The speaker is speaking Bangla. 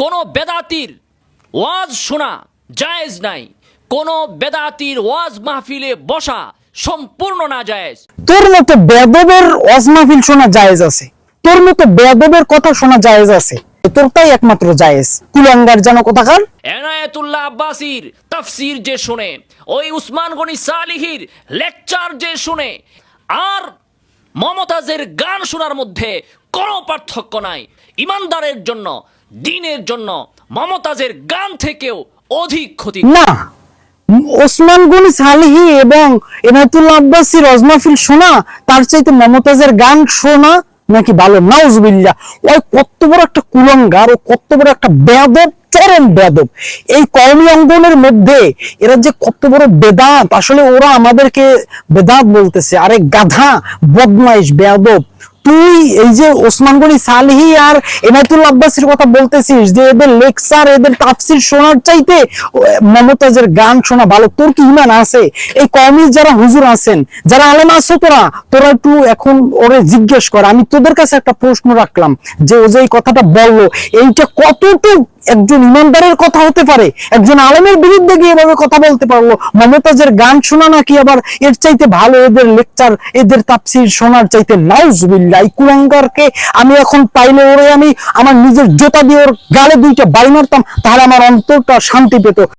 কোনো বেদাতির ওয়াজ শোনা জায়েজ নাই। কোনো বেদাতির ওয়াজ মাহফিলে বসা সম্পূর্ণ না জায়েজ। তোর মতো বেদবের ওয়াজ মাহফিল শোনা জায়েজ আছে। তোর মতো বেদবের কথা শোনা জায়েজ আছে। তোর তাই একমাত্র জায়েজ। কুলাঙ্গার যেন কোথাকার? এনায়েতুল্লাহ আব্বাসির তাফসির যে শুনে ওই উসমান গনি সালিহির লেকচার যে শুনে আর মমতাজের গান শোনার মধ্যে কোনো পার্থক্য নাই। ইমানদারের জন্য দিনের জন্য মমতাজের গান থেকেও অধিক ক্ষতি না, ওসমান গনি সালিহি এবং এনায়তুল্লাহ আব্বাসির অজমাফিল শোনা তার চাইতে মমতাজের গান শোনা নাকি ভালো? নাউজবিল্লা ওই কত বড় একটা কুলঙ্গার, ও কত বড় একটা বেদব চরম বেদব এই কর্মী অঙ্গনের মধ্যে এরা যে কত বড় বেদান্ত আসলে ওরা আমাদেরকে বেদাত বলতেছে। আরে গাধা, বদমাইশ বেদব তুই এই যে ওসমান গনি সালহি আর এনায়তুল আব্বাসের কথা বলতেছিস যে এদের লেকচার, এদের তাফসির শোনার চাইতে মমতাজের গান শোনা ভালো। তোর কি ইমান আছে? এই কমি যারা হুজুর আছেন, যারা আলেম আছো তোরা তোরা একটু এখন ওরে জিজ্ঞেস কর। আমি তোদের কাছে একটা প্রশ্ন রাখলাম, যে ও যে এই কথাটা বলল, এইটা কতটুকু একজন ইমানদারের কথা হতে পারে, একজন আলমের বিরুদ্ধে গিয়ে এভাবে কথা বলতে পারল, মমতাজের গান শোনা নাকি আবার এর চাইতে ভালো এদের লেকচার এদের তাপসির শোনার চাইতে? নাউজবিল্লা এই আমি এখন পাইলে ওরে আমি আমার নিজের জোতা দিয়ে ওর গালে দুইটা বাড়ি মারতাম, তাহলে আমার অন্তরটা শান্তি পেত।